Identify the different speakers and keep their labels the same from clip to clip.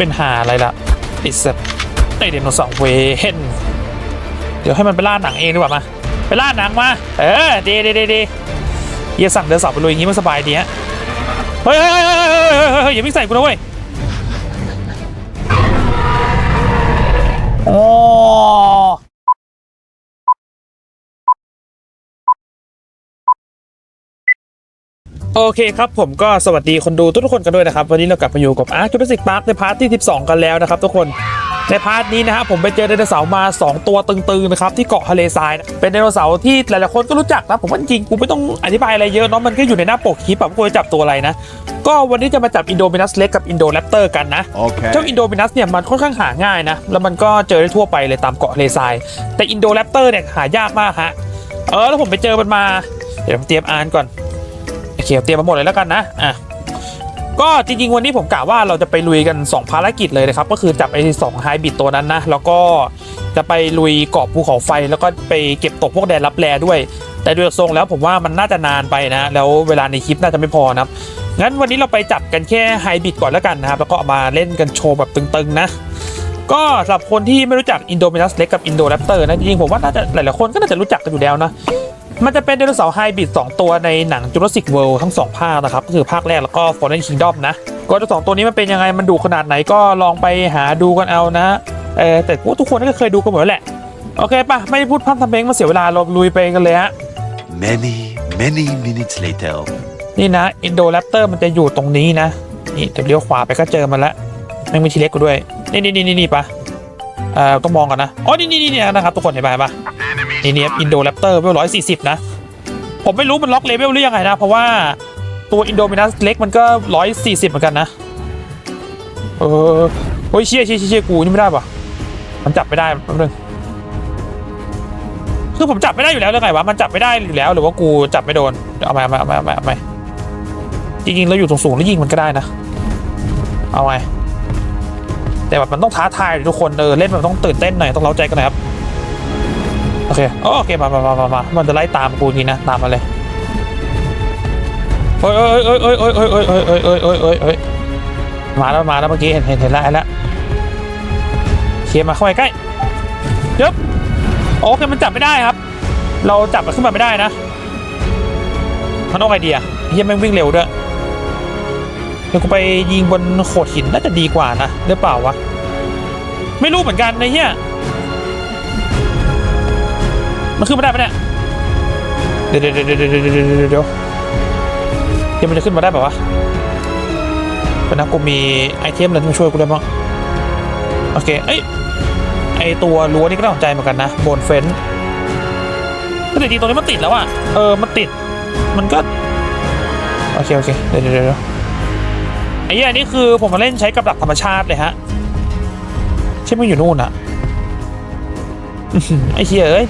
Speaker 1: เป็นหาอะไรล่ะไอ้สัตว์ไอเดโนเสาร์เวนเดี๋ยวให้มันไปล่าหนังเองดีกว่ามา ไปล่าหนังมา เออดีดีดีดีเฮียสั่งเดินเสอบไปเลยอย่างงี้มันสบายดีฮะเฮ้ยเฮ้ยเฮ้ยเฮ้ยเฮ้ยเฮ้ยอย่าพิ่งใส่กูนะเว้ย โอเคครับผมก็สวัสดีคนดูทุกๆคนกันด้วยนะครับ วันนี้เรากลับมาอยู่กับอาร์ u ู a สิกพาร์คในพาร์ทที่ 12 กันแล้วนะครับทุกคนในพาร์ทนี้นะฮะผมไปเจอไดโนเสาร์มา 2 ตัวตึงๆนะครับที่เกาะทะเลทรายนะเป็นไดโนเสาร์ที่หลายๆคนก็รู้จักนะผมว่าจริงๆกูไม่ต้องอธิบายอะไรเยอะเนาะมันก็อยู่ในหน้าปกคลิปแบบกูจะจับตัวอะไรนะ ก็วันนี้จะมาจับอินโดมินัสเล็กกับอินโดแรปเตอร์กันนะ
Speaker 2: Okay.
Speaker 1: เจ้าอินโดมินัสเนี่ยมันค่อนข้างหาง่ายนะแล้วมันก็เจอได้ทั่วไปเลยตามเกาะทะเลทรายแต่อินโดแรปเตอร์เนี่ยหายากมากฮะเออแล้วผมไปเจอมันมาเดี๋ยวผมเตรียมอ่านก่อน โอเคเตรียมมาหมดเลยแล้วกันนะอะก็จริงๆวันนี้ผมกะว่าเราจะไปลุยกัน 2 ภารกิจเลยนะครับ ก็คือจับไอ้สองไฮบิดตัวนั้นนะ แล้วก็จะไปลุยเกาะภูเขาไฟ แล้วก็ไปเก็บตกพวกแดนรับแลด้วย แต่ดูจากทรงแล้วผมว่ามันน่าจะนานไปนะ แล้วเวลาในคลิปน่าจะไม่พอนะงั้นวันนี้เราไปจับกันแค่ไฮบิดก่อนแล้วกันนะครับ แล้วก็เอามาเล่นกันโชว์แบบตึงๆนะก็สำหรับคนที่ไม่รู้จักอินโดมินัสเล็กกับอินโดแรปเตอร์นะจริงๆผมว่าน่าจะหลายๆคนก็น่าจะรู้จักกันอยู่แล้วนะ มันจะเป็นไดโนเสาร์ไฮบริด2ตัวในหนัง Jurassic World ทั้ง 2 ภาคนะครับ ก็คือภาคแรกแล้วก็ Fallen Kingdom นะก็ทั้งสองตัวนี้มันเป็นยังไงมันดูขนาดไหนก็ลองไปหาดูกันเอานะเออแต่ว่าทุกคนก็เคยดูกันหมดแล้วแหละ โอเคปะไม่พูดพร่ำทำเพลงมาเสียเวลาเราลุยไปกันเลยฮะ
Speaker 2: Many, many minutes later.
Speaker 1: นี่นะอินโดแรปเตอร์มันจะอยู่ตรงนี้นะ นี่เดี๋ยวเลี้ยวขวาไปก็เจอมันละแม่งมีทีเล็กกูด้วย นี่นี่นี่นี่นี่ปะเอ่อต้องมองกันนะอ๋อนี่นี่นี่นี่นะครับทุกคนเห็นไหมปะ นี่เนี่อินโดแรปเตอร์เวลร้อยสี่สิบนะ ผมไม่รู้มันล็อกเลเวลหรือยังไงนะ เพราะว่าตัวอินโดมินัสเล็กมันก็ร้อยสี่สิบเหมือนกันนะ เออโอ้ยเชี่ยเชี่ยเชี่ยกูนี่ไม่ได้ปะมันจับไม่ได้แป๊บนึงคือผมจับไม่ได้อยู่แล้วหรือไงวะมันจับไม่ได้อยู่แล้วหรือว่ากูจับไม่โดนเดี๋ยวเอาไปเอาไปเอาไปเอาไปเอาไปจริงๆเราอยู่ตรงสูงแล้วยิงมันก็ได้นะ เอาไงแต่แบบมันต้องท้าทายทุกคนเออเล่นมันต้องตื่นเต้นหน่อยต้องเล้าใจกันหน่อยครับ โอเคโอเคมามามามามามันจะไล่ตามกูนี่นะ ตามมาเลยเอ้ยเอ้ยเอ้ยเอ้ยเอ้ยเอ้ยเอ้ยเอ้ยเอ้ยเอ้ยเอ้ยเอ้ยมาแล้วมาแล้วเมื่อกี้เห็นเห็นเห็นแล้วเห็นแล้วเคลียร์มาเข้าไปใกล้ยึบโอเคมันจับไม่ได้ครับ เราจับมันขึ้นมาไม่ได้นะมันเอาไงดีอะเฮียแม่งวิ่งเร็วด้วยเดี๋ยวกูไปยิงบนโขดหินน่าจะดีกว่านะหรือเปล่าวะไม่รู้เหมือนกันนะเฮีย มันขึ้นมาได้ปะเนี่ยเดี๋ยวเดี๋ยวเดี๋ยวเดี๋ยวเดี๋ยวเดี๋ยังมันจะขึ้นมาได้ป่าวะเป็นนะกูมีไอเทมอะไรที่มาช่วยกูได้บ้างโอเคเอ้ยไอตัวรั้วนี่ก็น่าสนใจเหมือนกันนะบนเฟ้นแต่จริงตัวนี้มันติดแล้วอะเออมันติด มันก็โอเคโอเคเดี๋ยวเดี๋ยวเดี๋ยวไอ้ยนี่คือผมมาเล่นใช้กับหลักธรรมชาติเลยฮะใช่ไหมอยู่นู่นอะไอ้เฮียเอ้ย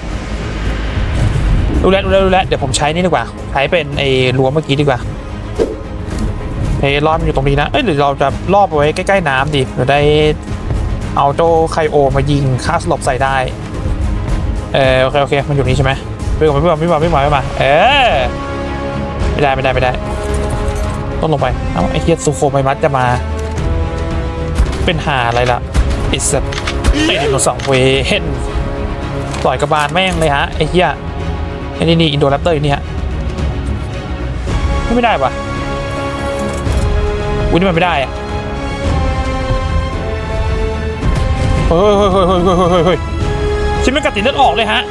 Speaker 1: ดูแลวดูแลวดูแลวเดี๋ยวผมใช้นี่ดีกว่า ใช้เป็นไอ้รั้วเมื่อกี้ดีกว่าเฮ้ยรอดมันอยู่ตรงนี้นะ เอ้ยหรือเราจะรอบเอาไว้ใกล้ๆน้ำดิเราได้เอาโจไคโอมายิงค่าสลบใส่ได้ เออโอเคโอเคมันอยู่นี่ใช่ไหมไม่มาไม่มาไม่มาไม่มาไม่มาเออไม่ได้ไม่ได้ไม่ได้ ต้องลงไปเอ้าไอ้เฮียซูโคไมมัสจะมา เป็นหาอะไรล่ะไอ้สัตว์ไอ้ไดโนเสาร์เวนต่อยกระบาลแม่งเลยฮะไอ้เฮีย นี่นี่อินโดแรปเตอร์อยู่นี่ฮะไม่ได้ปะอุ้ยนี่มันไม่ได้อะเฮ้ยเฮ้ยเฮ้ยเฮ้ยเฮ้ยเฮ้ยเฮ้ยฉันไม่กัดติดเลือดออกเลยฮะ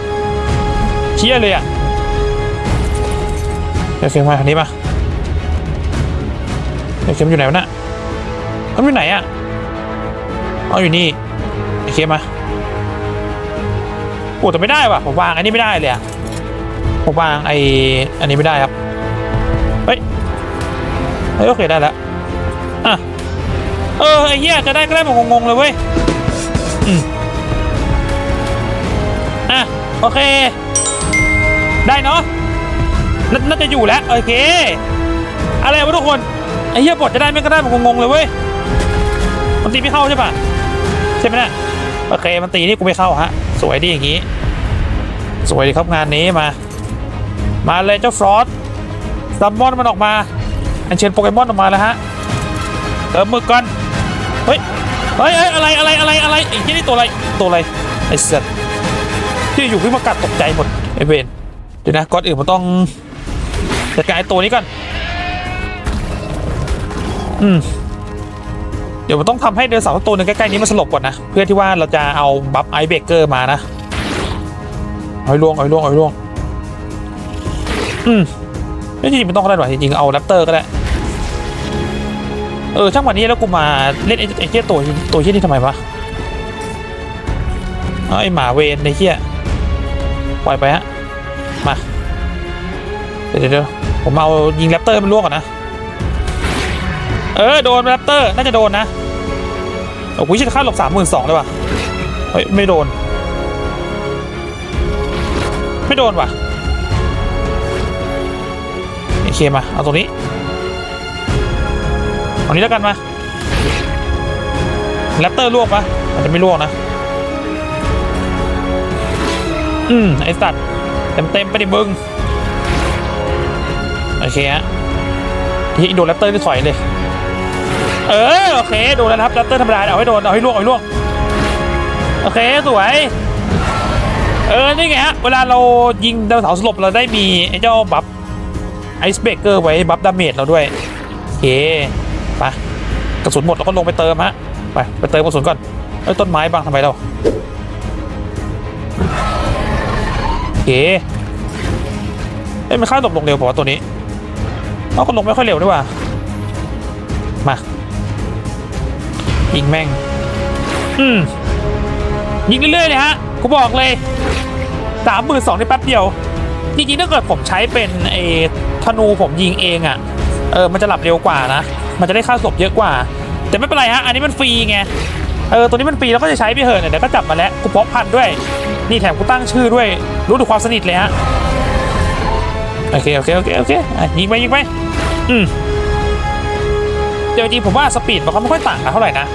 Speaker 1: เชี่ยเลยอะเดี๋ยวเฟียงมาทางนี้มาเดี๋ยวเฟียงอยู่ไหนวะน่ะมันอยู่ไหนอะเอาอยู่นี่ไอ้เคมาโอ้แต่ไม่ได้ว่ะผมวางอันนี้ไม่ได้เลยอะ ผมวางไออันนี้ไม่ได้ครับเฮ้ยเฮ้ยโอเคได้แล้วอะเออไอ้เหี้ยจะได้ก็ได้แบบงงๆเลยเว้ยอืมอะโอเค ได้เนาะน,น่าจะอยู่แล้วโอเค อะไรวะทุกคนไอ้เหี้ยบทจะได้ไม่ก็ได้แบบงงๆเลยเว้ยมันตีไม่เข้าใช่ปะใช่ไหมเนะ่ยโอเคมันตีนี่กูไม่เข้าฮะ สวยดีอย่างงี้ สวยดีครับงานนี้มา มาเลยเจ้าฟรอสซัมมอนมันออกมา อันเชิญโปเกมอนออกมาแล้วฮะเติมมึกก่อนเฮ้ยเฮ้ย เฮ้ยอะไรอะไรอะไรอะไรไอ้ที่นี่ตัวอะไร ตัวอะไร ไอ้สัตที่อยู่วิ่งมากัดตกใจหมด ไอ้เวนเดี๋ยวนะ ก่อนอื่นผมต้องจัดการไอ้ตัวนี้ก่อน อืม เดี๋ยวผมต้องทำให้เดือนสาร์ตัวหนึงใกล้ ๆ นี้มันสลบก่อนนะ เพื่อที่ว่าเราจะเอาบัฟไอเบเกอร์มานะเอาให้ล่วงเอาให้ล่วงเอาให้ล่วง อืมไม่จริงๆไม่ต้องก็ได้หรอกจริงๆเอาแรปเตอร์ก็ได้ เออช่างวันนี้แล้วกูมาเล่นไอ้ไอ้เหี้ยตัวตัวเหี้ยนี่ทำไมวะไอ้หมาเวนไอ้เหี้ยปล่อยไปฮะมาเดี๋ยวเดี๋ยวผมเอายิงแรปเตอร์มันล่วงก่อนนะเออโดนแรปเตอร์น่าจะโดนนะโอ้โหชิคค่าหลบสามหมื่นสองเลยว่ะเฮ้ยไม่โดน ไม่โดนว่ะ มา เอาตรงนี้เอานี้แล้วกันมาแรปเตอร์ลวกปะอาจจะไม่ลวกนะ อืม ไอสัตว์เต็มเต็มไปดิมึงโอเคฮะที่โดนแรปเตอร์ที่ถอยเลย เออ โอเค โดนแล้วครับแรปเตอร์ธรรมดาเอาให้โดน เอาให้ลวก เอาให้ลวก โอเค สวย เออ นี่ไงฮะ เวลาเรายิงดาวเสาสลบเราได้มีไอ้เจ้าบัฟ ไอซ์เบรกเกอร์ไว้บัฟดาเมจเราด้วยโอเคไปกระสุนหมดเราก็ลงไปเติมฮะไปไปเติมกระสุนก่อนเอ้ต้นไม้บังทำไมเราโอเคเอ้ยมันค่าหลบลงเร็วเปล่าวะตัวนี้เอาก็ลงไม่ค่อยเร็วด้วยว่ะมายิงแม่งอืมยิงเรื่อยๆเลยฮะกูบอกเลยสามหมื่นสองในแป๊บเดียวจริงๆถ้าเกิดผมใช้เป็นไอ ธนูผมยิงเองอะ่ะ เออ มันจะหลับเร็วกว่านะ มันจะได้ค่าศพเยอะกว่า แต่ไม่เป็นไรฮะ อันนี้มันฟรีไง เออ ตัวนี้มันฟรีแล้วก็จะใช้ไปเถอะเนี่ยเดี๋ยวก็จับมาแล้วกูเพาะพันธุ์ด้วย นี่แถมกูตั้งชื่อด้วย รู้ถึงความสนิทเลยฮะ โอเค โอเค โอเค โอเคอะยิงไปยิงไป อืมเดี๋ยวจริงผมว่าสปีดมันก็ไม่ค่อยต่างกันเท่าไหร่นะ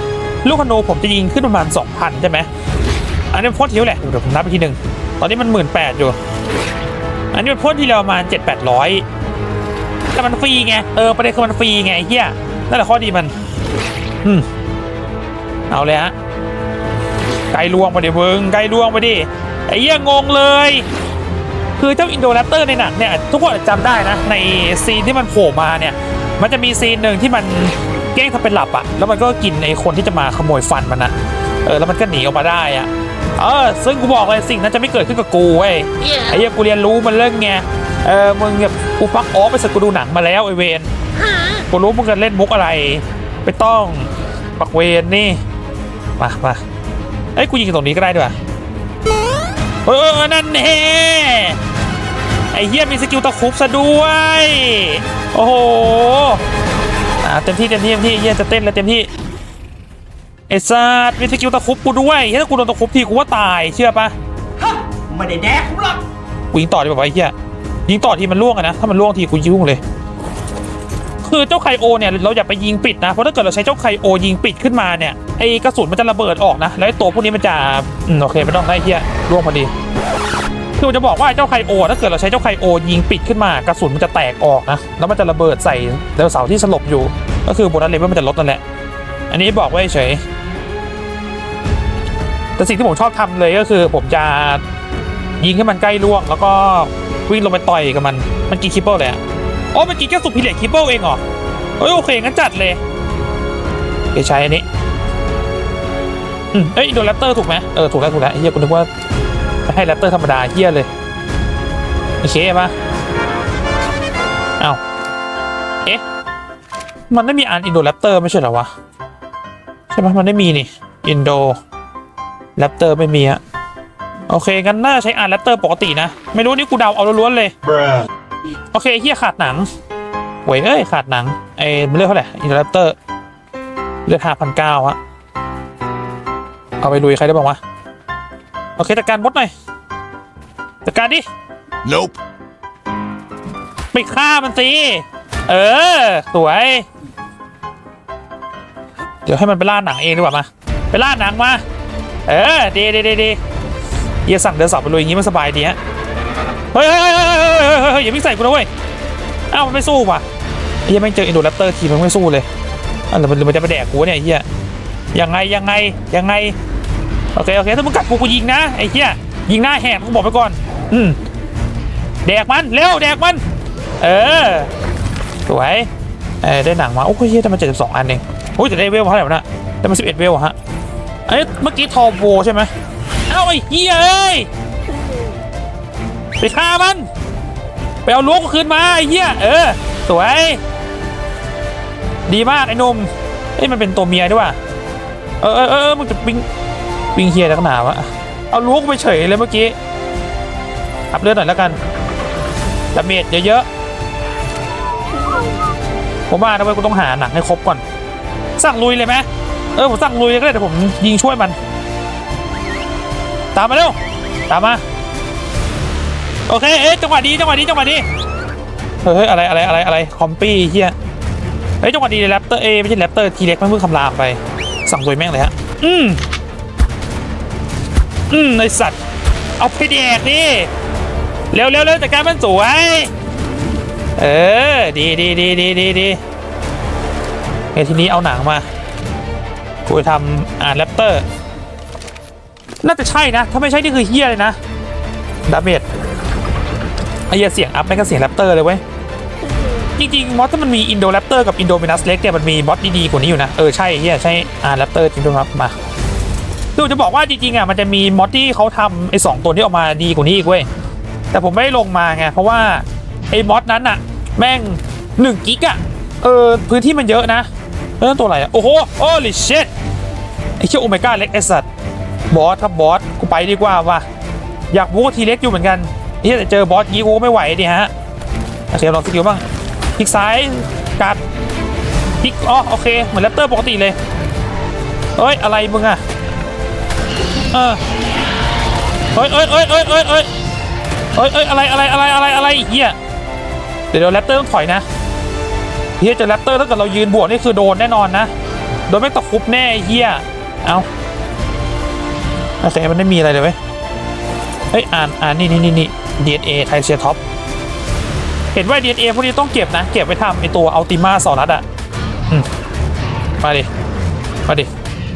Speaker 1: ลูกคนูผมจะยิงขึ้นประมาณ2,000ใช่ไหมอันนี้มันพ่นทิ้วแหละ เดี๋ยวผมนับไปทีหนึ่งตอนนี้มัน18,000อยู่ อันนี้มันพ่นทีเดียวประมาณ7-800แต่มันฟรีไง เออประเด็นคือมันฟรีไงเฮียนั่นแหละข้อดีมันอืมเอาเลยฮะไกลลวงไปดิเบิงไกลลวงไปดิไอ้เหี้ยงงเลย คือเจ้าอินโดแรปเตอร์ในหนังเนี่ยทุกคนจจะจำได้นะ ในซีนที่มันโผล่มาเนี่ย มันจะมีซีนหนึ่งที่มันแกล้งทำเป็นหลับอะแล้วมันก็กินไอ้คนที่จะมาขโมยฟันมันอะเออแล้วมันก็หนีออกมาได้อะเออซึ่งกูบอกเลยสิ่งนั้นจะไม่เกิดขึ้นกับกูเว้ยไอ้เหี้ยกูเรียนรู้มันเรื่องไง เออมึงแบบกูฟักออฟไปสักกูดูหนังมาแล้วไอเวนกูรู้มึงจะเล่นมุกอะไรไม่ต้องปักเวนนี่มามาเอ้ยกูยิงตรงนี้ก็ได้ด้วยเออเออนั่นแน่ไอ้เหี้ยมีสกิลตะครุบซะด้วย โอ้โหอ่าเต็มที่เต็มที่เต็มที่เหี้ยจะเต้นเลยเต็มที่ไอ้สัตว์มีสกิลตะครุบกูด้วยเฮ้ยถ้ากูโดนตะครุบทีกูว่าตายเชื่อปะ
Speaker 3: ไม่ได้แดกกูหรอก
Speaker 1: กูยิงต่อดีกว่าไอ้เหี้ย ยิงต่อทีมันล่วงอะนะ ถ้ามันล่วงทีกูยุ่งเลย คือเจ้าไคโอเนี่ยเราอย่าไปยิงปิดนะ เพราะถ้าเกิดเราใช้เจ้าไคโอยิงปิดขึ้นมาเนี่ยไอ้กระสุนมันจะระเบิดออกนะ แล้วตัวพวกนี้มันจะอืมโอเคไม่ต้องได้เหี้ยล่วงพอดี คือจะบอกว่าเจ้าไคโอถ้าเกิดเราใช้เจ้าไคโอยิงปิดขึ้นมากระสุนมันจะแตกออกนะ แล้วมันจะระเบิดใส่เดวเสาที่สลบอยู่ ก็คือโบนัสเลเวลมันจะลดนั่นแหละ อันนี้บอกไว้เฉยแต่สิ่งที่ผมชอบทำเลยก็คือ ผมจะยิงให้มันใกล้ล่วงแล้วก็ วิ่งลงไปต่อยกับมัน มันกินคิปเปิลเลยอะอ๋อมันกินแค่สุพิเลตคิปเปิลเองเหรอเอ้ยโอเคงั้นจัดเลยเดี๋ยวใช้อันนี้อืมเอ้ยโดนแรปเตอร์ถูกไหมเออถูกแล้วถูกแล้วเฮียกูนึกว่าให้แรปเตอร์ธรรมดาเฮียเลยโอเคมาเอาเอ๊ะมันไม่มีอันอินโดแรปเตอร์ไม่ใช่เหรอวะใช่ไหมมันไม่มีนี่อินโดแรปเตอร์ไม่มีอะ โอเคงั้นน่าจะใช้อ่านแรปเตอร์ปกตินะ ไม่รู้นี่กูเดาเอาล้วนๆเลย โอเคเฮียขาดหนังเว้ยเอ้ยขาดหนังไอ้มันเลือกเท่าไหร่อินแรปเตอร์เลือกห้าพันเก้าอะเอาไปลุยใครได้บ้างวะโอเคจัดการบดหน่อยจัดการดิ
Speaker 2: Nope.
Speaker 1: ไปฆ่ามันสิเออ สวย เดี๋ยวให้มันไปล่าหนังเองดีกว่ามา ไปล่าหนังมา เออ ดีดีดีดี เฮียสั่งเดินสอบไปลุยอย่างงี้มันสบายดีฮะเฮ้ยเฮ้ยเฮ้ยเฮ้ยเฮ้ยเฮ้ยเฮ้ยอย่าวิ่งใส่กูนะเว้ยอ้าวมันไม่สู้ว่ะเฮียแม่งเจออินโดแรปเตอร์ทีมันไม่สู้เลยอะหรือมันมันจะไปแดกกูเนี่ยเฮียยังไงยังไงยังไงโอเคโอเคถ้ามึงกัดกูกูยิงนะไอ้เหี้ยยิงหน้าแหกกูบอกไปก่อน อืมแดกมันเร็วแดกมัน เออสวยเออได้หนังมาโอ้ยเฮียแต่มันเจ็ดสิบสองอันเองโอ้ยแต่ได้เวลเท่าไหร่วะน่ะแต่มันสิบเอ็ดเวลอะฮะเอ้ยเมื่อกี้ทอโบใช่ไหม ไอ้เฮียเอ้ยไปฆ่ามันไปเอาลูกคืนมาไอ้เหี้ยเออ สวย ดีมากไอ้นุ่มเอ้ยมันเป็นตัวเมียด้วยว่ะเออเออเออมึงจะปิงปิงเฮียนักหนาวะเอาลูกไปเฉยเลยเมื่อกี้อัพเลือดหน่อยแล้วกันดาเมจเยอะๆผมว่านะเว้ยกูต้องหาหนังให้ครบก่อน สั่งลุยเลยไหมเออผมสั่งลุยก็ได้แต่ผมยิงช่วยมัน ตามมาเร็วตามมาโอเคเอ๊ะจังหวะดีจังหวะดีจังหวะดีเฮ้ยอะไรอะไรอะไรอะไรคอมปี้เฮียเฮ้ยจังหวะดีเลยแรปเตอร์เอไม่ใช่แรปเตอร์ทีเล็กมันเพิ่งคำรามไป สั่งโดยแม่งเลยฮะอืมอืมไอสัตว์เอาไปแดกดิเร็วเร็วเร็วจัดการมันสวยเออดีดีดีดีดีดีเฮ้ยทีนี้เอาหนังมากูจะทำอ่านแรปเตอร์ น่าจะใช่นะ ถ้าไม่ใช่นี่คือเฮียเลยนะ ดาเมจไอ้เหี้ยเสียงอัพแม่งก็เสียงแรปเตอร์เลยเว้ย จริงๆมอสถ้ามันมีอินโดแรปเตอร์กับอินโดมินัสเล็กเนี่ยมันมีมอสดีๆกว่านี้อยู่นะ เออใช่เฮียใช่อ่าแรปเตอร์จริงด้วยครับมาคือจะบอกว่าจริงๆอะมันจะมีมอสที่เขาทำไอ้สองตัวนี้ออกมาดีกว่านี้อีกเว้ย แต่ผมไม่ได้ลงมาไงเพราะว่าไอ้มอสนั้นอะ แม่งหนึ่งกิกอะเออพื้นที่มันเยอะนะเออตัวอะไรอะโอ้โหโอ้ลิเชตไอ้เชี่ยโอเมก้าเล็กไอ้สัตว์ บอสครับบอสกูไปดีกว่าว่ะอยากบู๊ทีเล็กอยู่เหมือนกันเฮียแต่เจอบอสยี้กูไม่ไหวดิฮะโอเคลองสกิลบ้างพลิกซ้ายกัดพลิกอ๋อโอเคเหมือนแรปเตอร์ปกติเลยเอ้ยอะไรมึงอะเออเอ้ยเอ้ยเอ้ยเอ้ยเอ้ยเอ้ยเอ้ยเอ้ยอะไรอะไรอะไรอะไรอะไรเฮียเดี๋ยวแรปเตอร์ต้องถอยนะเฮียจะแรปเตอร์ถ้าเกิดเรายืนบวกนี่คือโดนแน่นอนนะโดนไม่ตะคุบแน่เฮียเอา โอเคมันไม่มีอะไรเลยเว้ยเฮ้ยอ่านอ่านนี่นี่นี่นี่ DNA ไทเซียท็อปเห็นว่า DNA พวกนี้ต้องเก็บนะ เก็บไว้ทำไอตัวอัลติมาสอรัสอะอืมมาดิ มาดิ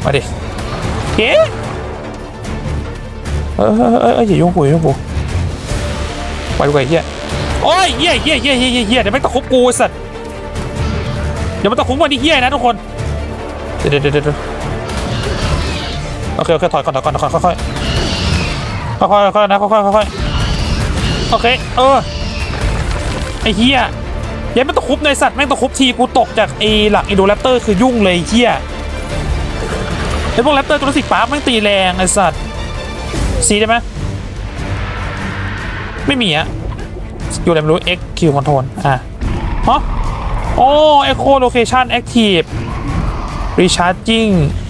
Speaker 1: มาดิเก๋เออเออเออเอย่ายุ่งกูอย่ายุ่งกูไปดูไอ้เหี้ยโอ้ยเหี้ยเหี้ยเหี้ยเหี้ยเหี้ยเดี๋ยวไม่ตะคุบกูสัตว์เดี๋ยวมันตะคุบวันนี้เหี้ยนะทุกคน เดี๋ยวเดี๋ยวเดี๋ยว โอเคโอเคถอยก่อนถอยก่อนถอยก่อนค่อยๆค่อยๆค่อยๆนะค่อยๆค่อยๆโอเคเออไอ้เหี้ยยันไม่ตะครุบในสัตว์แม่งตะครุบทีกูตกจากไอ้หลักอินโดแรปเตอร์คือยุ่งเลยเหี้ยไอ้พวกแรปเตอร์ตัวสิกปาร์คแม่งตีแรงไอ้สัตว์ซีได้ไหมไม่มีอะสกิลอะไรไม่รู้ X Q control อะฮะโอ้ Echo Location Active Recharging เ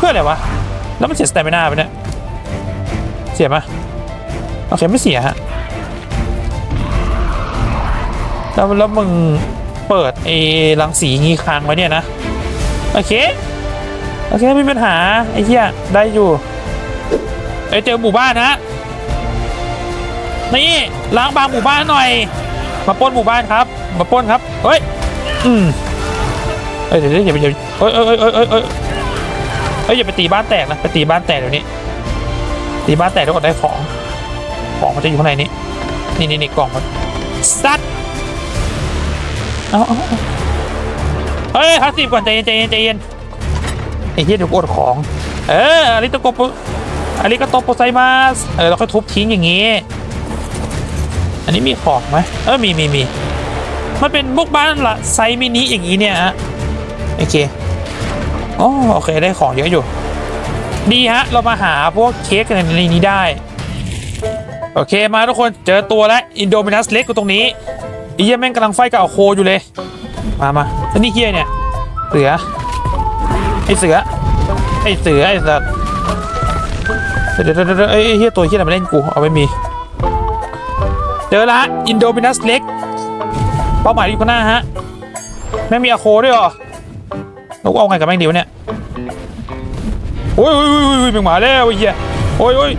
Speaker 1: พื่ออะไรวะ แล้วมันเสียสเตมินาไปเนี่ย เสียไหมโอเคไม่เสียฮะ แล้วแล้วมึงเปิดเอรังสีงี้ค้างไว้เนี่ยนะ โอเค โอเคไม่มีปัญหา ไอ้เหี้ยได้อยู่ไอยเจอหมู่บ้านฮะ นี่ล้างบางหมู่บ้านหน่อย มาป้นหมู่บ้านครับ มาป้นครับ เฮ้ย อืมเอ้ยเดี๋ยวเดี๋ยวอย่าไปอย่าเอ้ยเอ้ยเอ้ยเอ้ยเอ้ยเอ้ย เอ้ยอย่าไปตีบ้านแตกนะไปตีบ้านแตกเดี๋ยวนี้ ตีบ้านแตกแล้วก็ได้ของ ของมันจะอยู่ข้างในนี้ นี่นี่นี่กล่องมันสัตว์เอาเอาเฮ้ยฮัสซีฟก่อนใจเย็นใจเย็นใจเย็นไอ้เหี้ยเดี๋ยวกดของ เอออาริโตโกโปอาริโกโตโปไซมาสเออเราค่อยทุบทิ้งอย่างงี้ อันนี้มีของไหมเออมีมีมีมันเป็นพวกบ้านละไซมินิอย่างงี้เนี่ยฮะโอเค อ๋อโอเคได้ของเยอะอยู่ ดีฮะ เรามาหาพวกเค้กกันในนี้ได้ โอเคมาทุกคนเจอตัวแล้วอินโดมินัสเล็กกูตรงนี้ไอ้เหี้ยแม่งกำลังไฟกับอโคอยู่เลย มามาแล้วนี่เฮียเนี่ย เสือ ไอ้เสือ ไอ้เสือ ไอ้สัตว์เดี๋ยวเดี๋ยวเดี๋ยวเดี๋ยวไอ้เฮียตัวเฮียอะไรมาเล่นกู เอาไม่มี เจอละอินโดมินัสเล็ก เป้าหมายอยู่ข้างหน้าฮะ แม่งมีอโคด้วยเหรอ ล้วกูเอาไงกับแม่งดีวะเนี่ยโอ้ยโอ้ยโอ้ยโอ้ยเป็นหมาแล้วไอ้เหี้ยโอ้ยโอ้ย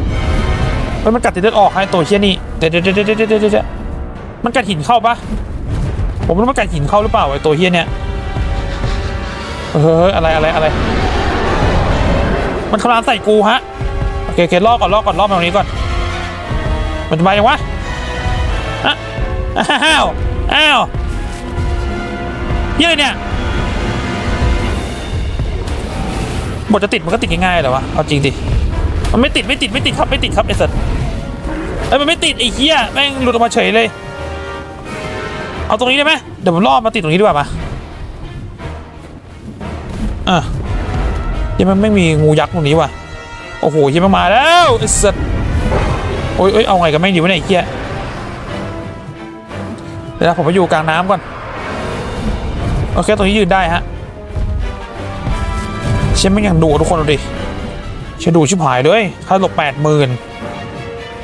Speaker 1: เฮ้ยมันกัดติดเลือดออกไอ้ตัวเหี้ยนี่เดี๋ยวเดี๋ยวเดี๋ยวเดี๋ยวเดี๋ยวเดี๋ยวมันกัดหินเข้าปะผมรู้มันกัดหินเข้าหรือเปล่าไอ้ตัวเหี้ยเนี่ยเฮ้ยอะไรอะไรอะไร มันคำรามใส่กูฮะโอเคโอเคลอกก่อนลอกก่อนลอกมาตรงนี้ก่อน มันจะมายังวะอะอ้าวอ้าวเหี้ยอะเนี่ย บทจะติดมันก็ติดง่ายๆเหรอวะเอาจริงดิมันไม่ติดไม่ติดไม่ติดครับไม่ติดครับไอ้สัสเอ้ยมันไม่ติดไอ้เหี้ยแม่งหลุดออกมาเฉยเลย เอาตรงนี้ได้ไหมเดี๋ยวผมล่อมาติดตรงนี้ดีกว่ามาอะยังมันไม่มีงูยักษ์ตรงนี้ว่ะโอ้โหยังมันมาแล้วไอ้สัสโอ้ยเอ้ยเอาไงกันไม่งดีวะเนี่ยไอ้เหี้ยเดี๋ยวผมไปอยู่กลางน้ำก่อนโอเคตรงนี้ยืนได้ฮะ ช่นไม่ยังดูทุกคนดูดิเช่นดูชิบหายเลยค่าหลบแปดหมื่น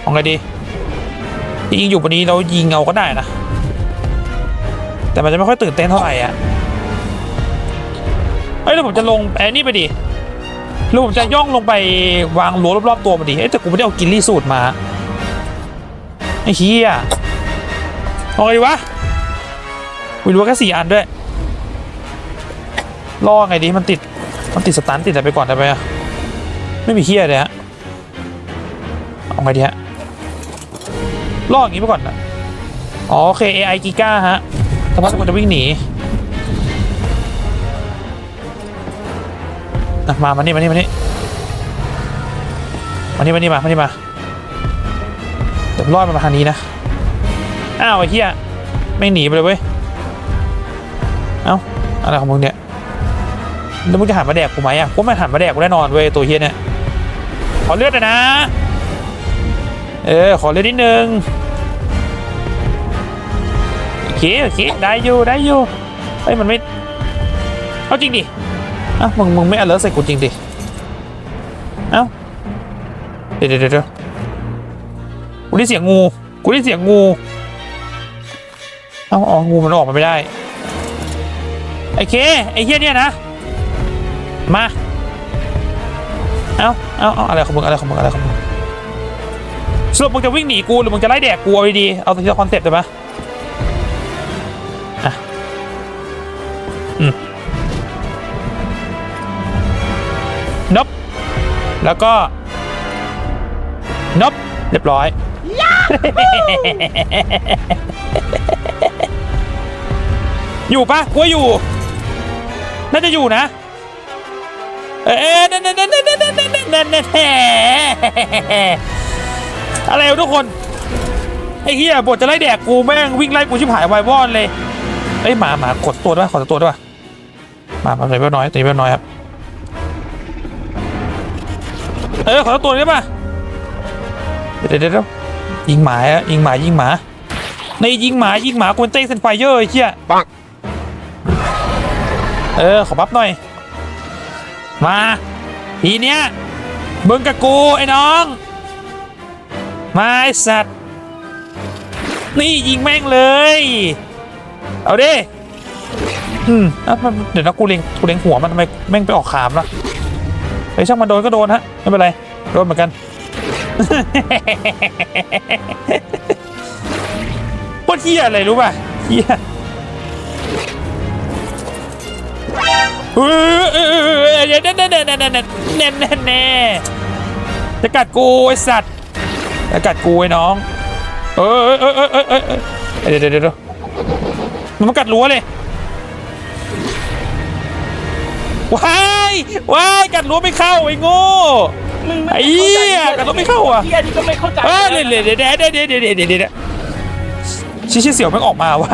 Speaker 1: เอาไงดียิงอยู่บนนี้เรายิงเอาก็ได้นะ แต่มันจะไม่ค่อยตื่นเต้นเท่าไหร่อะเฮ้ยแล้วผมจะลงไอ้นี่ไปดิหรือผมจะย่องลงไปวางรั้วรอบๆตัวมันดิเอ้ยแต่กูไม่ได้เอากินลี่สูตรมาไอ้เหี้ยเอาไงดีวะมีรั้วแค่สี่อันด้วยล่อไงดีมันติด มันติดสตันติดอะไรไปก่อนได้ไหมอะไม่มีเหี้ยเลยฮะเอาไงดีฮะล่ออย่างงี้ไปก่อนนะอ๋อโอเค AI กิก้าฮะสักพักมันจะวิ่งหนีอะมามานี่มานี่มานี่มานี่มานี่มามานี่มาเดี๋ยวรอดมาทางนี้นะอ้าวไอ้เหี้ยไม่หนีไปเลยเว้ยเอ้าอะไรของมึงเนี่ย แล้วมึงจะหันมาแดกกูไหมอะกูไม่หันมาแดกกูแน่นอนเว้ยตัวเฮียเนี่ยขอเลือดหน่อยนะ เออขอเลือดนิดนึงโอเคโอเคได้อยู่ได้อยู่เฮ้ยมันไม่เอาจริงดิเอ้ามึงมึงไม่อเลิร์ใส่กูจริงดิเอ้าเดี๋ยวเดี๋ยวเดี๋ยวกูได้เสียงงูกูได้เสียงงูเอ้าอ๋องูมันออกมาไม่ได้ไอ้เคไอ้เหี้ยเนี่ยนะ มา เอ้าเอ้าเอ้าอะไรของมึงอะไรของมึงอะไรของมึงสรุปมึงจะวิ่งหนีกูหรือมึงจะไล่แดกกูเอาดีๆเอาทีละคอนเซ็ปต์ได้ปะนบแล้วก็นบเรียบร้อยอยู่ปะกูว่อยู่ น่าจะอยู่นะ อะนั่ะไรทุกคนไอ้เหี้ยบทจะไล่แดกกูแม่งวิ่งไล่กูชิบหายวายวอนเลยไอ้หมาหมากดตัวด้วยขอตัวด้วยมามาหน่อยเพื่น้อยตีเพื่น้อยครับเออขอตัวได้ป่ะเดี๋ยวเดี๋ยวยิงหมาอะยิงหมายิงหมาในยิงหมายิงหมากวนเต้เซนไฟเยอร์ไอ้เชี่ย
Speaker 2: ปัง
Speaker 1: เออขอบับหน่อย มาทีเนี้ยมึงกับกูไอ้น้อง มาไอ้สัตว์ นี่ยิงแม่งเลย เอาดิ อืมอะมันเดี๋ยวนะกูเล็งกูเล็งหัวมันทำไมแม่งไปออกขามล่ะไอ้ยช่างมันโดนก็โดนฮะ ไม่เป็นไร โดนเหมือนกันโคตรเฮียอะไรรู้ป่ะเฮีย เน่เน่แน่แน่แน่แน่แน่จะกัดกูไอสัตว์จะกัดกูไอ้น้อง เออเออเออเออเออเดี๋ยวเดี๋ยวเดี๋ยวมันกัดรั้วเลยว้ายว้ายกัดรั้วไม่เข้าไอ้โง่ไอ้เหี้ยกัดรั้วไม่เข้าอะ
Speaker 3: เหี้ยนี่ก็ไม่เข้าใจ
Speaker 1: เออเดี๋ยวเดี๋ยวเดี๋ยวเดี๋ยวเดี๋ยวเดี๋ยวเดี๋ยวชี้เสียวมันออกมาว่ะ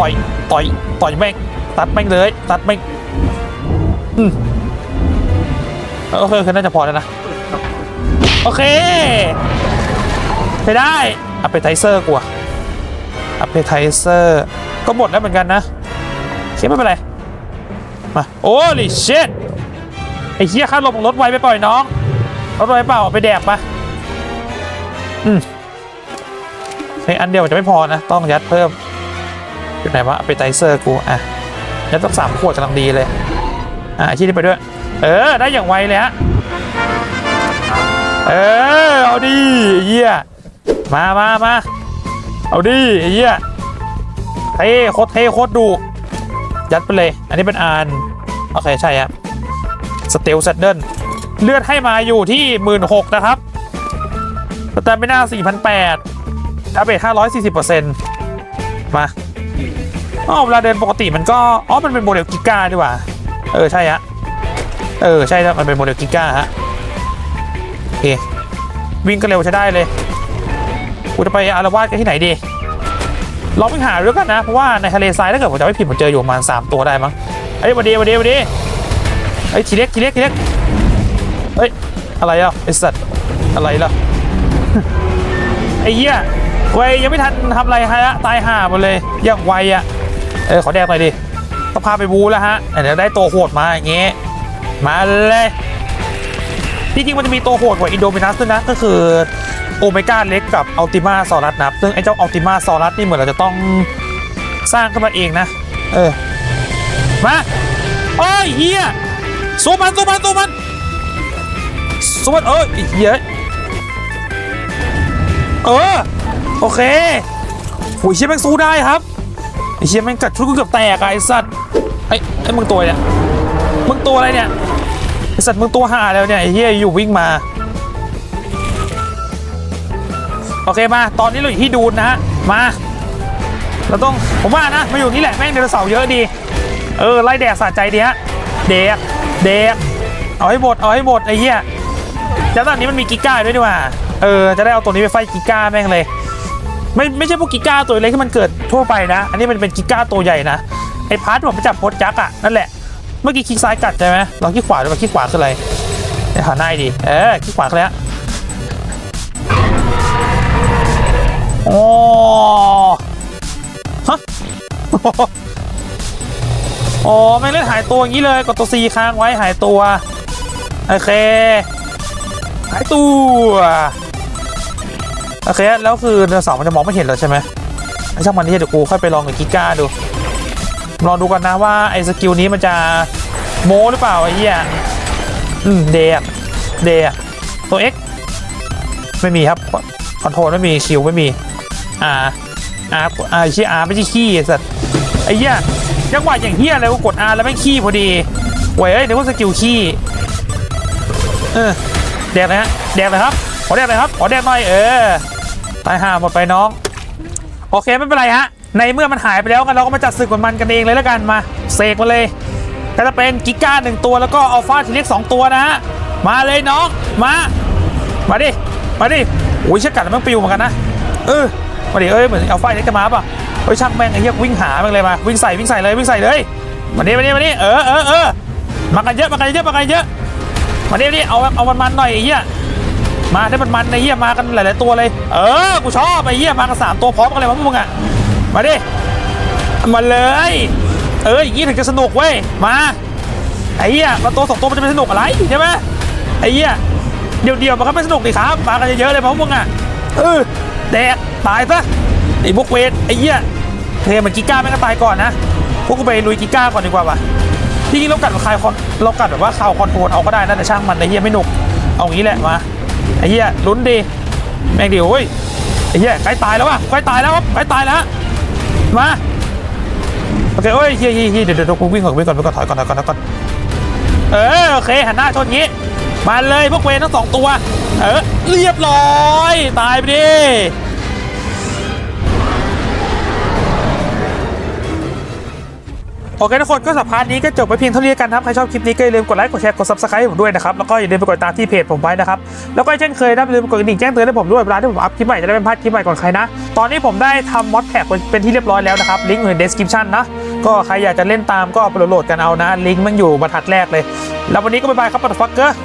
Speaker 1: ต่อยต่อยต่อยแม่งตัดแม่งเลยตัดแม่งอืมโอเคโอเคน่าจะพอแล้วนะโอเคไปได้อัปเปไทเซอร์กูอะอัปเปไทเซอร์ก็หมดแล้วเหมือนกันนะเขียไม่เป็นไรมาโอ้ลิเชตไอ้เหี้ยค่าลมของรถไวไปปล่อยน้องรถไวเปล่าไปแดกปะอืมในอันเดียวจะไม่พอนะ ต้องยัดเพิ่ม อยู่ไหนวะอัปเปไทเซอร์กูอะยัดสักสามขวดกำลังดีเลย อะอาชีพนี้ไปด้วย เออ ได้อย่างไวเลยฮะ เออ เอาดิไอ้เหี้ยมามามาเอาดิไอ้เหี้ยเท่โคตรเท่โคตรดุยัดไปเลย อันนี้เป็นอานโอเคใช่ครับสเตลเซดเดิลเลือดให้มาอยู่ที่ 1 6ื่นนะครับสแตมิน่า4,800อัพเบท540%มา อ๋อเวลาเดินปกติมันก็ อ๋อ มันเป็นโมเดลกิก้าดีกว่า เออ ใช่ฮะ เออ ใช่แล้วมันเป็นโมเดลกิก้าฮะ โอเค วิ่งก็เร็วใช้ได้เลย กูจะไปอารวาสกันที่ไหนดีลองไปหาด้วยกันนะ เพราะว่าในทะเลทรายถ้าเกิดผมจะไม่ผิดผมเจออยู่ประมาณ3ตัวได้มั้งเอ้ยวันดีวันดีวันดีเอ้ยทีเล็กทีเล็กทีเล็กเฮ้ยอะไรอะไอสัตว์อะไรล่ะไอ้เหี้ยเว้ยยังไม่ทันทำอะไรฮะตายห่าหมดเลยอย่างไวอะ เออขอแดกหน่อยดิต้องพาไปบูแล้วฮะเดี๋ยวได้ตัวโหดมาอย่างเงี้ยมาเลยที่จริงมันจะมีตัวโหดกว่าอินโดมินัสด้วยนะก็คือโอเมก้าเล็กกับอัลติมาซอรัสนับซึ่งไอ้เจ้าอัลติมาซอรัสนี่เหมือนเราจะต้องสร้างขึ้นมาเองนะ เออ มาโอ้ยเฮียสู้มันสู้มันสู้มันสู้มันเออเฮียเออ โอเคโอ้ยเชี่ยแม่งสู้ได้ครับ ไอ้เชี่ยแม่งกัดชุดกูเกือบแตกอะไอ้สัตว์ไอ้ไอ้มึงตัวเนี่ยมึงตัวอะไรเนี่ยไอสัตว์มึงตัวห่าแล้วเนี่ยไอ้เหี้ยอยู่วิ่งมาโอเคมา ตอนนี้เราอยู่ที่ดูนนะฮะมาเราต้องผมว่านะมาอยู่นี่แหละแม่งไดโนเสาร์เยอะดีเออไล่แดกสะใจดีฮะแดกแดกเอาให้หมดเอาให้หมดไอ้เหี้ยแล้วตอนนี้มันมีกิก้าด้วยนี่หว่าเออจะได้เอาตัวนี้ไปไฟกิก้าแม่งเลย ไม่ไม่ใช่พวกกิก้าตัวเล็กที่มันเกิดทั่วไปนะ อันนี้มันเป็นกิก้าตัวใหญ่นะ ไอ้พาร์ทที่ผมไปจับพสจักอะนั่นแหละ เมื่อกี้คลิกซ้ายกัดใช่ไหมลองคลิกขวาดูว่าคลิกขวาคืออะไรเดี๋ยวหาหน้าให้ดี เออคลิกขวาคืออะไรฮะโอ้ฮะโอ้ไม่เล่นหายตัวอย่างนี้เลย กดตัว C ค้างไว้หายตัว โอเค หายตัว โอเคแล้วคือเดือสองมันจะมองไม่เห็นแล้วใช่ไหมไอ้ช่างมันที่เดี๋ยวกูค่อยไปลองกับกิก้าดูลองดูกันนะว่าไอ้สกิลนี้มันจะโมหรือเปล่าไอ้เหี้ยอืมเดย์เดย์ตัว X ไม่มีครับคอนโทรลไม่มีคิวไม่มีอ่าอ่าอ่าชี้อาไม่ใช่ขี้ไอ้สัตว์ไอ้เหี้ยจังหวะอย่างเหี้ยอะไรกูกด R แล้วไม่ขี้พอดีเว้ยเอ้ยนึกว่าสกิลขี้เออแดกเลยฮะแดกเลยครับขอแดกเลยครับขอแดกหน่อยเออ ตายห่าหมดไปน้อง โอเคไม่เป็นไรฮะ ในเมื่อมันหายไปแล้วกันเราก็มาจัดศึกกับมันกันเองเลยแล้วกันมาเสกมาเลยก็จะเป็นกิก้าหนึ่งตัวแล้วก็อัลฟาทีเล็กสองตัวนะฮะมาเลยน้องมา มาดิมาดิโอ้ยเชือกกัดแล้วมันปิวเหมือนกันนะเออมาดิเอ้ยเหมือนอัลฟาทีเล็กจะมาป่ะเฮ้ยช่างแม่งไอ้เหี้ยวิ่งหาแม่งเลยมาวิ่งใส่วิ่งใส่เลยวิ่งใส่เลยมาดิมาดิมาดิเออเออเออมากันเยอะมากันเยอะมากันเยอะมาดิมาดิเอาเอามันมันหน่อยไอ้เหี้ย มาได้มันมันไอเหี้ยมากันหลายๆตัวเลย เออ กูชอบไอ้เหี้ยมากันสามตัวพร้อมกันเลยวะพวกมึงอะมาดิ มาเลย เอออย่างนี้ถึงจะสนุกเว้ย มา ไอ้เหี้ยมาตัวสองตัวมันจะเป็นสนุกอะไรใช่ไหมไอ้เหี้ยเดี๋ยวเดียวๆมันก็ไม่สนุกดิครับ มากันเยอะๆเลยพวกมึงอะเออ แดกตายซะไอ้พวกเวทไอ้เหี้ยเทมันกิก้าแม่งก็ตายก่อนนะ พวกกูไปลุยกิก้าก่อนดีกว่าว่ะที่จริงเรากัดคลายคอนเรากัดแบบว่าข่าวคอนโทรลเอาก็ได้นะแต่ช่างมันไอ้เหี้ยไม่หนุก เอางี้แหละมา ไอ้เหี้ยลุ้นดีแม่งดีโอ้ยไอ้เหี้ยใกล้ตายแล้ววะใกล้ตายแล้วครับใกล้ตายแล้วมาโอเคโอ้ยเฮียเฮียเฮียเดี๋ยวเดี๋ยวกูวิ่งก่อนวิ่งก่อนวิ่งก่อนถอยก่อนถอยก่อนถอยก่อนเออโอเคหันหน้าชนงี้มาเลยพวกเวททั้งสองตัว เออเรียบร้อย ตายไปดิ โอเคทุกคนก็สัมภาษณ์นี้ก็จบไปเพียงเท่านี้กันครับ ใครชอบคลิปนี้ก็อย่าลืมกดไลค์กดแชร์กด subscribe ผมด้วยนะครับ แล้วก็อย่าลืมไปกดตามที่เพจผมไว้นะครับ แล้วก็เช่นเคยนะอย่าลืมกดกระดิ่งแจ้งเตือนให้ผมด้วยเวลาที่ผมอัพคลิปใหม่จะได้ไม่พลาดคลิปใหม่ก่อนใครนะ ตอนนี้ผมได้ทำมอดแพ็กเป็นที่เรียบร้อยแล้วนะครับลิงก์อยู่ใน description นะก็ใครอยากจะเล่นตามก็ไปโหลดกันเอานะลิงก์มันอยู่บรรทัดแรกเลย แล้ววันนี้ก็บ๊ายบายครับปัตฟักเกอร์